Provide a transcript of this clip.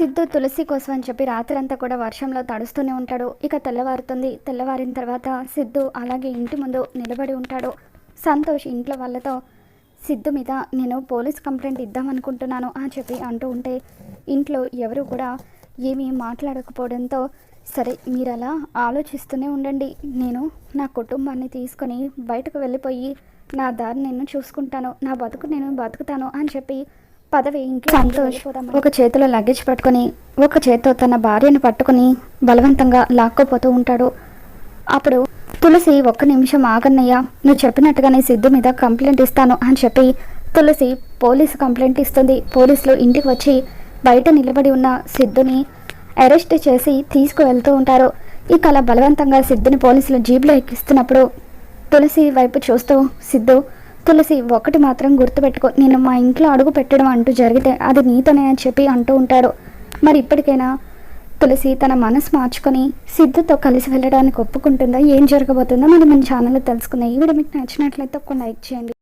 సిద్ధు తులసి కోసం అని చెప్పి రాత్రంతా కూడా వర్షంలో తడుస్తూనే ఉంటాడు. ఇక తెల్లవారుతుంది. తెల్లవారిన తర్వాత సిద్ధు అలాగే ఇంటి ముందు నిలబడి ఉంటాడు. సంతోష్ ఇంట్లో వాళ్ళతో సిద్ధు మీద నేను పోలీస్ కంప్లైంట్ ఇద్దామనుకుంటున్నాను అని చెప్పి అంటూ ఉంటే ఇంట్లో ఎవరు కూడా ఏమీ మాట్లాడకపోవడంతో సరే మీరు అలా ఆలోచిస్తూనే ఉండండి. నేను నా కుటుంబాన్ని తీసుకొని బయటకు వెళ్ళిపోయి నా దారి నేను చూసుకుంటాను. నా బతుకు నేను బతుకుతాను అని చెప్పి పదవి ఇంట్లో సంతోష్ ఒక చేతిలో లగేజ్ పట్టుకొని ఒక చేతితో తన భార్యను పట్టుకొని బలవంతంగా లాక్కోపోతూ ఉంటాడు. అప్పుడు తులసి ఒక్క నిమిషం ఆగన్నయ్య నువ్వు చెప్పినట్టుగానే సిద్ధు మీద కంప్లైంట్ ఇస్తాను అని చెప్పి తులసి పోలీసు కంప్లైంట్ ఇస్తుంది. పోలీసులు ఇంటికి వచ్చి బయట నిలబడి ఉన్న సిద్ధుని అరెస్ట్ చేసి తీసుకువెళ్తూ ఉంటారు. ఇక అలా బలవంతంగా సిద్ధుని పోలీసులు జీబులో ఎక్కిస్తున్నప్పుడు తులసి వైపు చూస్తూ సిద్ధు తులసి ఒకటి మాత్రం గుర్తుపెట్టుకో. నేను మా ఇంట్లో అడుగు పెట్టడం అంటూ జరిగితే అది నీతోనే అని చెప్పి అంటూ ఉంటాడు. మరి ఇప్పటికైనా తులసి తన మనసు మార్చుకొని సిద్ధుతో కలిసి వెళ్ళడానికి ఒప్పుకుంటుందా? ఏం జరగబోతుందో మరి మన ఛానల్లో తెలుసుకుందాం. ఈ వీడియో మీకు నచ్చినట్లయితే ఒక లైక్ చేయండి.